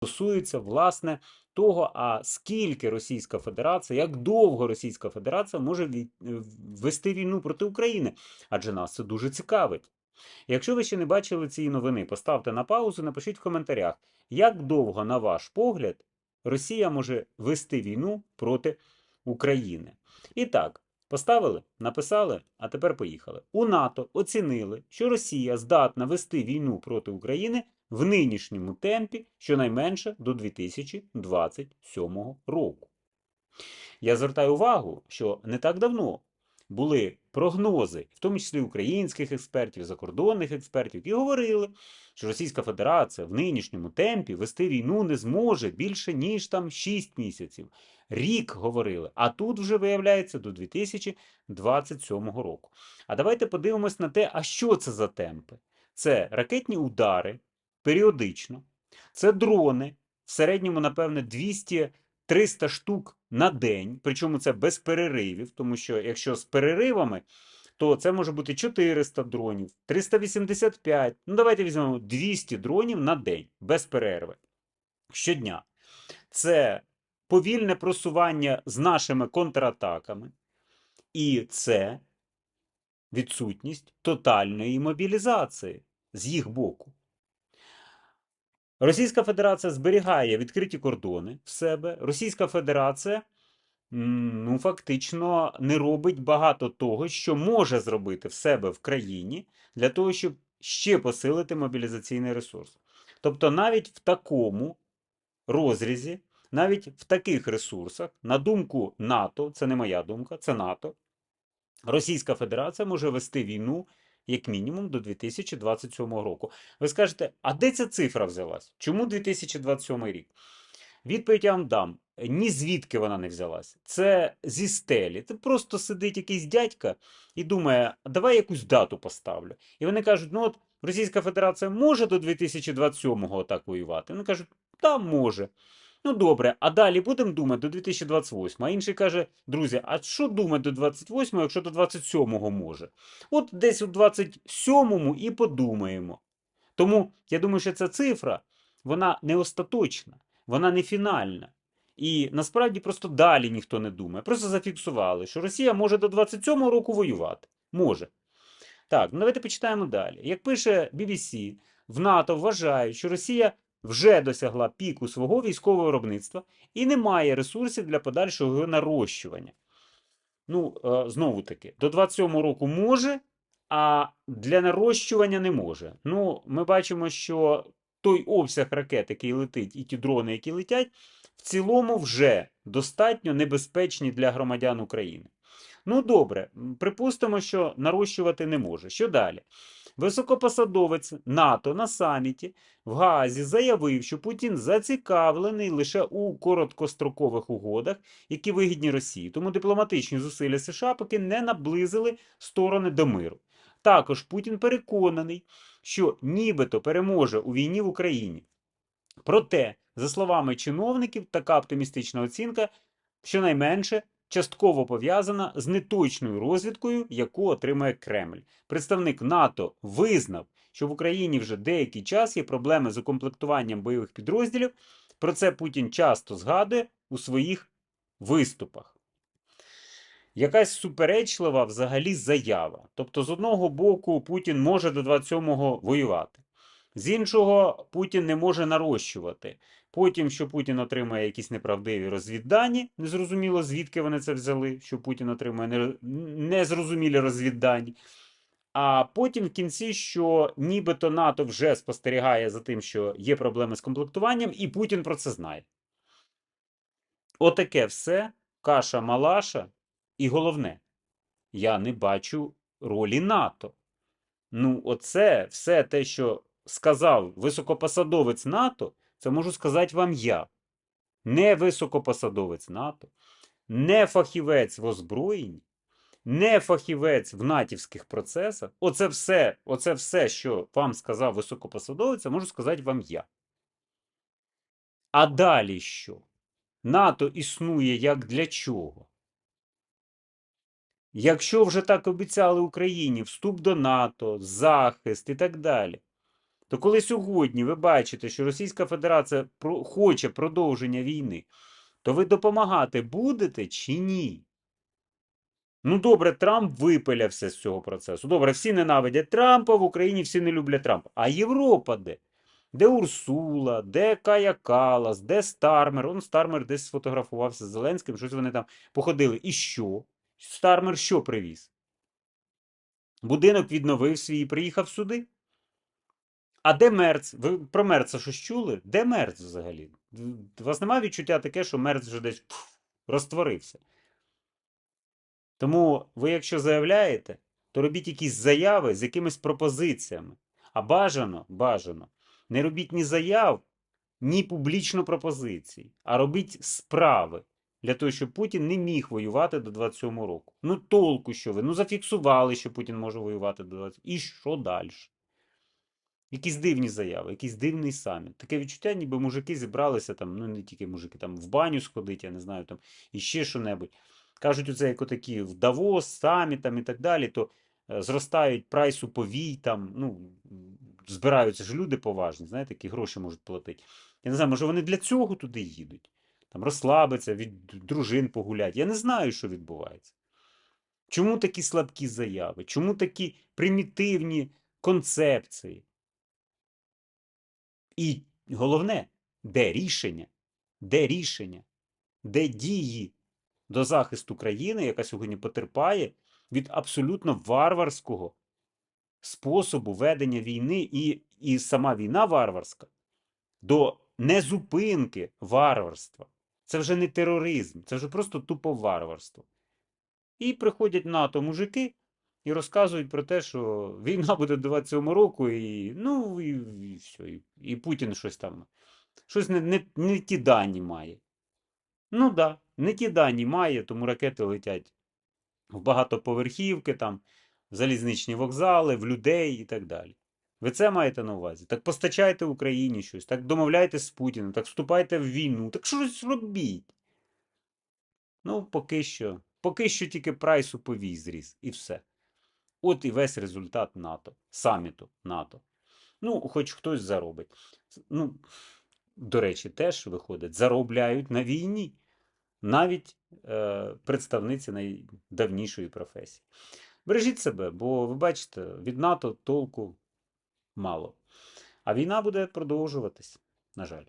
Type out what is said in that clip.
стосується власне того, а скільки Російська Федерація, як довго Російська Федерація може е, вести війну проти України, адже нас це дуже цікавить. Якщо ви ще не бачили цієї новини, поставте на паузу, напишіть в коментарях, як довго, на ваш погляд, Росія може вести війну проти України. І так, поставили, написали, а тепер поїхали. У НАТО оцінили, що Росія здатна вести війну проти України в нинішньому темпі щонайменше до 2027 року. Я звертаю увагу, що не так давно були прогнози, в тому числі українських експертів, закордонних експертів, які говорили, що Російська Федерація в нинішньому темпі вести війну не зможе більше, ніж там 6 місяців. Рік говорили, а тут вже виявляється до 2027 року. А давайте подивимось на те, а що це за темпи? Це ракетні удари періодично, це дрони, в середньому, напевне, 200-300 штук на день, причому це без переривів, тому що якщо з переривами, то це може бути 400 дронів, 385, ну давайте візьмемо 200 дронів на день, без перерви. Щодня. Це повільне просування з нашими контратаками, і це відсутність тотальної мобілізації з їх боку. Російська Федерація зберігає відкриті кордони в себе. Російська Федерація ну, фактично не робить багато того, що може зробити в себе в країні для того, щоб ще посилити мобілізаційний ресурс. Тобто, навіть в такому розрізі, навіть в таких ресурсах, на думку НАТО, це не моя думка, це НАТО, Російська Федерація може вести війну як мінімум до 2027 року. Ви скажете, а де ця цифра взялась? Чому 2027 рік? Відповідь я вам дам. Ні звідки вона не взялась. Це зі стелі. Це просто сидить якийсь дядька і думає, давай якусь дату поставлю. І вони кажуть, ну от Російська Федерація може до 2027-го так воювати. Вони кажуть, та може. Ну добре, а далі будемо думати до 2028. А інший каже, друзі, а що думати до 28, якщо до 27-го може? От десь у 27-му і подумаємо. Тому я думаю, що ця цифра, вона не остаточна, вона не фінальна. І насправді просто далі ніхто не думає. Просто зафіксували, що Росія може до 27-го року воювати. Може. Так, ну давайте почитаємо далі. Як пише BBC, в НАТО вважають, що Росія вже досягла піку свого військового виробництва і не має ресурсів для подальшого нарощування. Ну, е, знову таки, до 27 року може, а для нарощування не може. Ну, ми бачимо, що той обсяг ракет, який летить, і ті дрони, які летять, в цілому вже достатньо небезпечні для громадян України. Ну, добре, припустимо, що нарощувати не може. Що далі? Високопосадовець НАТО на саміті в Гаазі заявив, що Путін зацікавлений лише у короткострокових угодах, які вигідні Росії. Тому дипломатичні зусилля США поки не наблизили сторони до миру. Також Путін переконаний, що нібито переможе у війні в Україні. Проте, за словами чиновників, така оптимістична оцінка щонайменше частково пов'язана з неточною розвідкою, яку отримує Кремль. Представник НАТО визнав, що в Україні вже деякий час є проблеми з укомплектуванням бойових підрозділів. Про це Путін часто згадує у своїх виступах. Якась суперечлива взагалі заява. Тобто, з одного боку, Путін може до 27-го воювати. З іншого, Путін не може нарощувати. Потім, що Путін отримає якісь неправдиві розвіддані, незрозуміло звідки вони це взяли, що Путін отримує незрозумілі розвіддані. А потім в кінці, що нібито НАТО вже спостерігає за тим, що є проблеми з комплектуванням, і Путін про це знає. Отаке все, каша малаша, і головне, я не бачу ролі НАТО. Ну, оце все те, що сказав високопосадовець НАТО, це можу сказати вам я. Не високопосадовець НАТО, не фахівець в озброєнні, не фахівець в натівських процесах. Оце все, оце все, що вам сказав високопосадовець, можу сказати вам я. А далі що? НАТО існує як для чого? Якщо вже так обіцяли Україні вступ до НАТО, захист і так далі, То коли сьогодні ви бачите, що Російська Федерація хоче продовження війни, то ви допомагати будете чи ні? Ну, добре, Трамп випилявся з цього процесу. Добре, всі ненавидять Трампа, в Україні всі не люблять Трампа. А Європа де? Де Урсула, де Кая Калас, де Стармер? Он Стармер десь сфотографувався з Зеленським, щось вони там походили. І що? Стармер що привіз? Будинок відновив свій і приїхав сюди. А де Мерц? Ви про Мерца щось чули? Де Мерц взагалі? У вас немає відчуття таке, що Мерц вже десь пф, розтворився. Тому ви, якщо заявляєте, то робіть якісь заяви з якимись пропозиціями. А бажано, бажано, не робіть ні заяв, ні публічно пропозицій, а робіть справи для того, щоб Путін не міг воювати до 27 року. Ну толку, що ви? Ну зафіксували, що Путін може воювати до 27 І що далі? Якісь дивні заяви, якийсь дивний саміт. Таке відчуття, ніби мужики зібралися там, ну не тільки мужики, там в баню сходить, я не знаю, там і ще що-небудь. Кажуть, оце як отакі в Давос, саміт там і так далі, то е, зростають прайс уповій, там, ну, збираються ж люди поважні, знаєте, які гроші можуть платити. Я не знаю, може вони для цього туди їдуть. Там розслабиться, від дружин погулять. Я не знаю, що відбувається. Чому такі слабкі заяви? Чому такі примітивні концепції? І головне, де рішення? Де рішення? Де дії до захисту країни, яка сьогодні потерпає від абсолютно варварського способу ведення війни, і, і сама війна варварська, до незупинки варварства. Це вже не тероризм, це вже просто тупо варварство. І приходять НАТО мужики і розказують про те, що війна буде до 27 року, і ну і, і все. І, і Путін щось там. Щось не, не, не ті дані має. Ну так, да, не ті дані має, тому ракети летять в багатоповерхівки, там, в залізничні вокзали, в людей і так далі. Ви це маєте на увазі? Так постачайте Україні щось, так домовляйтесь з Путіним, так вступайте в війну, так щось робіть. Ну, поки що. Поки що тільки прайс уповій зріс, і все. От і весь результат НАТО, саміту НАТО. Ну, хоч хтось заробить. Ну, до речі, теж виходить, заробляють на війні. Навіть е, представниці найдавнішої професії. Бережіть себе, бо ви бачите, від НАТО толку мало. А війна буде продовжуватись, на жаль.